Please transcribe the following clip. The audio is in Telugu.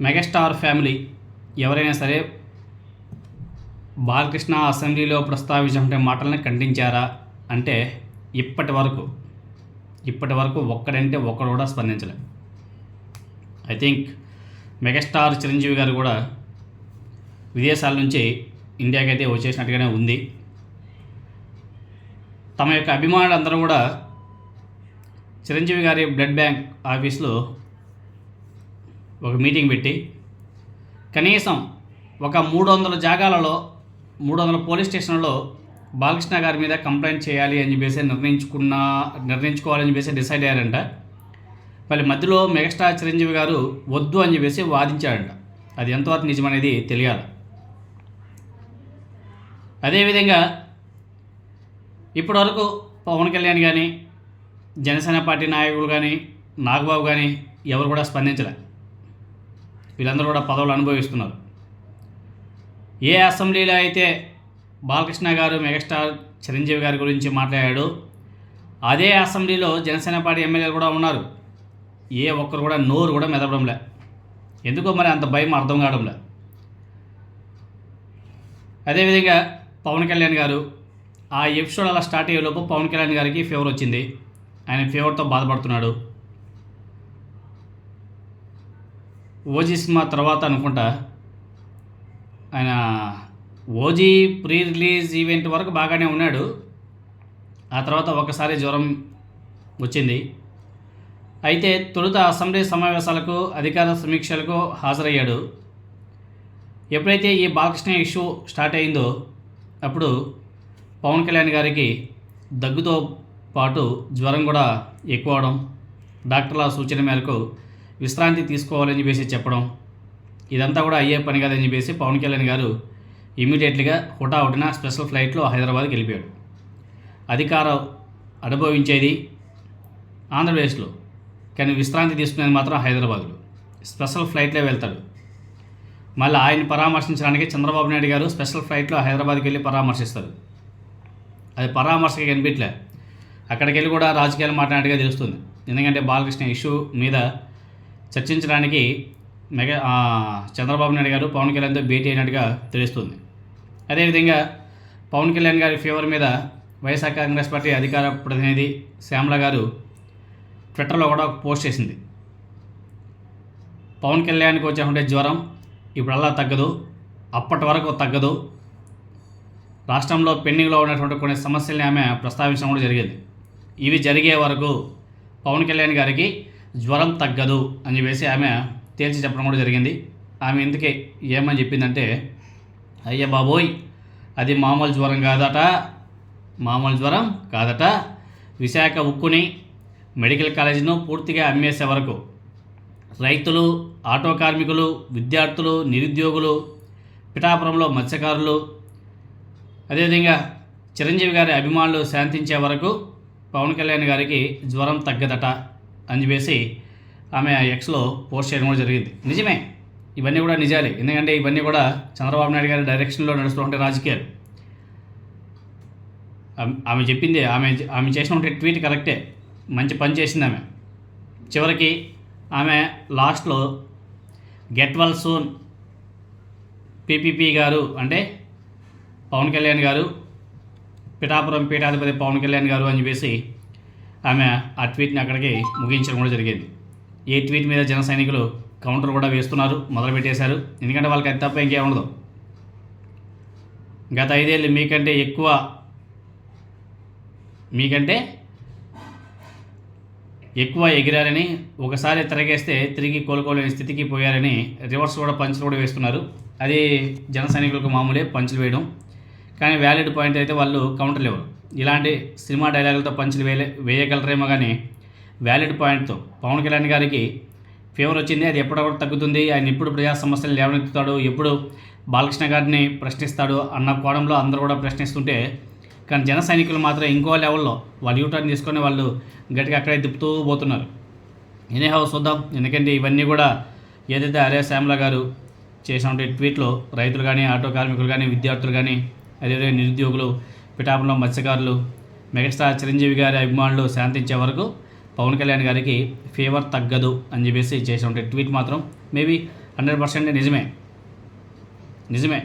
మెగాస్టార్ ఫ్యామిలీ ఎవరైనా సరే బాలకృష్ణ అసెంబ్లీలో ప్రస్తావించిన మాటలను ఖండించారా అంటే ఇప్పటి వరకు ఇప్పటి వరకు ఒక్కడంటే ఒక్కడు కూడా స్పందించలే. I think megastar Chiranjeevi garu కూడా విదేశాల నుంచి ఇండియాకి అయితే వచ్చేసినట్టుగానే ఉంది. తమ యొక్క అభిమానులందరూ కూడా చిరంజీవి గారి బ్లడ్ బ్యాంక్ ఆఫీస్లో ఒక మీటింగ్ పెట్టి కనీసం ఒక మూడు వందల జాగాలలో మూడు వందల పోలీస్ స్టేషన్లో బాలకృష్ణ గారి మీద కంప్లైంట్ చేయాలి అని చెప్పేసి నిర్ణయించుకున్న నిర్ణయించుకోవాలని చెప్పేసి డిసైడ్ అయ్యారంట. మళ్ళీ మధ్యలో మెగాస్టార్ చిరంజీవి గారు వద్దు అని చెప్పేసి వాదించాడంట అది ఎంతవరకు నిజమనేది తెలియాలి. అదేవిధంగా ఇప్పటివరకు పవన్ కళ్యాణ్ కానీ జనసేన పార్టీ నాయకులు కానీ నాగబాబు కానీ ఎవరు కూడా స్పందించలే. వీళ్ళందరూ కూడా పదవులు అనుభవిస్తున్నారు. ఏ అసెంబ్లీలో అయితే బాలకృష్ణ గారు మెగాస్టార్ చిరంజీవి గారి గురించి మాట్లాడాడు అదే అసెంబ్లీలో జనసేన పార్టీ ఎమ్మెల్యేలు కూడా ఉన్నారు. ఏ ఒక్కరు కూడా నోరు కూడా మెదపడంలే. ఎందుకో మరి అంత భయం అర్థం కావడంలే. అదేవిధంగా పవన్ కళ్యాణ్ గారు ఆ ఎపిసోడ్ అలా స్టార్ట్ అయ్యేలోపు పవన్ కళ్యాణ్ గారికి ఫీవర్ వచ్చింది. ఆయన ఫీవర్తో బాధపడుతున్నాడు. ఓజీ సినిమా తర్వాత అనుకుంటా. ఆయన ఓజీ ప్రీ రిలీజ్ ఈవెంట్ వరకు బాగానే ఉన్నాడు. ఆ తర్వాత ఒకసారి జ్వరం వచ్చింది. అయితే తొలుత అసెంబ్లీ సమావేశాలకు అధికార సమీక్షలకు హాజరయ్యాడు. ఎప్పుడైతే ఈ బాలకృష్ణ ఇష్యూ స్టార్ట్ అయిందో అప్పుడు పవన్ కళ్యాణ్ గారికి దగ్గుతో పాటు జ్వరం కూడా ఎక్కువ అవడం డాక్టర్ల సూచన మేరకు విశ్రాంతి తీసుకోవాలని చెప్పేసి చెప్పడం ఇదంతా కూడా అయ్యే పని కాదని చెప్పేసి పవన్ కళ్యాణ్ గారు ఇమీడియట్లీగా హుటాహుటిన స్పెషల్ ఫ్లైట్లో హైదరాబాద్కి వెళ్ళిపోయాడు. అధికారం అనుభవించేది ఆంధ్రప్రదేశ్లో. కానీ విశ్రాంతి తీసుకునేది మాత్రం హైదరాబాద్లో. స్పెషల్ ఫ్లైట్లో వెళ్తాడు. మళ్ళీ ఆయన పరామర్శించడానికి చంద్రబాబు నాయుడు గారు స్పెషల్ ఫ్లైట్లో హైదరాబాద్కి వెళ్ళి పరామర్శిస్తారు. అది పరామర్శకి కనిపించలే అక్కడికి వెళ్ళి కూడా రాజకీయాలు మాట్లాడినట్టుగా తెలుస్తుంది. ఎందుకంటే బాలకృష్ణ ఇష్యూ మీద చర్చించడానికి మెగా చంద్రబాబు నాయుడు గారు పవన్ కళ్యాణ్తో భేటీ అయినట్టుగా తెలుస్తుంది. అదేవిధంగా పవన్ కళ్యాణ్ గారి ఫీవర్ మీద వైఎస్ఆర్ కాంగ్రెస్ పార్టీ అధికార ప్రతినిధి శ్యామల గారు ట్విట్టర్లో కూడా ఒక పోస్ట్ చేసింది. పవన్ కళ్యాణ్కి వచ్చినటువంటి జ్వరం ఇప్పుడల్లా తగ్గదు అప్పటి వరకు తగ్గదు. రాష్ట్రంలో పెండింగ్లో ఉన్నటువంటి కొన్ని సమస్యల్ని ఆమె ప్రస్తావించడం కూడా జరిగింది. ఇవి జరిగే వరకు పవన్ కళ్యాణ్ గారికి జ్వరం తగ్గదు అని చెప్పేసి ఆమె తేల్చి చెప్పడం కూడా జరిగింది. ఆమె ఇందుకే ఏమని చెప్పిందంటే అయ్య బాబోయ్ అది మామూలు జ్వరం కాదట మామూలు జ్వరం కాదట. విశాఖ ఉక్కుని మెడికల్ కాలేజీను పూర్తిగా అమ్మేసే వరకు రైతులు ఆటో కార్మికులు విద్యార్థులు నిరుద్యోగులు పిఠాపురంలో మత్స్యకారులు అదేవిధంగా చిరంజీవి గారి అభిమానులు శాంతించే వరకు పవన్ కళ్యాణ్ గారికి జ్వరం తగ్గదట. అని చెప్పేసి ఆమె ఎక్స్లో పోస్ట్ చేయడం కూడా జరిగింది. నిజమే. ఇవన్నీ కూడా నిజాలే. ఎందుకంటే ఇవన్నీ కూడా చంద్రబాబు నాయుడు గారి డైరెక్షన్లో నడుస్తుంటే రాజకీయాలు. ఆమె- చెప్పింది ఆమె ఆమె చేసిన ట్వీట్ కరెక్టే. మంచి పని చేసింది ఆమె. చివరికి ఆమె లాస్ట్లో గెట్ వెల్ సూన్ పీపీపీ గారు అంటే పవన్ కళ్యాణ్ గారు పిఠాపురం పీఠాధిపతి పవన్ కళ్యాణ్ గారు అని చెప్పేసి ఆమె ఆ ట్వీట్ని అక్కడికి ముగించడం కూడా జరిగింది. ఏ ట్వీట్ మీద జన సైనికులు కౌంటర్ కూడా వేస్తున్నారు మొదలుపెట్టేశారు ఎందుకంటే వాళ్ళకి అది తప్ప ఇంకేం ఉండదు. గత ఐదేళ్ళు మీకంటే ఎక్కువ మీకంటే ఎక్కువ ఎగిరారని ఒకసారి తిరగేస్తే తిరిగి కోలుకోలేని స్థితికి పోయారని రివర్స్ కూడా పంచులు కూడా వేస్తున్నారు. అది జన సైనికులకు మామూలే పంచులు వేయడం. కానీ వ్యాలిడ్ పాయింట్ అయితే వాళ్ళు కౌంటర్ లేవరు ఇలాంటి సినిమా డైలాగులతో పంచులు వేయలే వేయగలరేమో కానీ వ్యాలిడ్ పాయింట్తో పవన్ కళ్యాణ్ గారికి ఫీవర్ వచ్చింది అది ఎప్పటికప్పుడు తగ్గుతుంది ఆయన ఎప్పుడు ప్రజా సమస్యలు లేవనెత్తుతాడు ఎప్పుడు బాలకృష్ణ గారిని ప్రశ్నిస్తాడు అన్న కోణంలో అందరూ కూడా ప్రశ్నిస్తుంటే కానీ జన సైనికులు మాత్రం ఇంకో లెవెల్లో వాళ్ళు యూటర్న్ తీసుకొని వాళ్ళు గట్టిగా అక్కడే తిప్పుతూ పోతున్నారు. ఎనీహౌ చూద్దాం. ఎందుకంటే ఇవన్నీ కూడా ఏదైతే అరే శ్యామల గారు చేసినటువంటి ట్వీట్లో రైతులు కానీ ఆటో కార్మికులు కానీ విద్యార్థులు కానీ అదేవిధంగా నిరుద్యోగులు పిఠాపురంలో మత్స్యకారులు మెగాస్టార్ చిరంజీవి గారి అభిమానులు శాంతించే వరకు పవన్ కళ్యాణ్ గారికి ఫీవర్ తగ్గదు అని చెప్పేసి చేసినటువంటి ట్వీట్ మాత్రం మేబీ హండ్రెడ్ పర్సెంట్ నిజమే. నిజమే.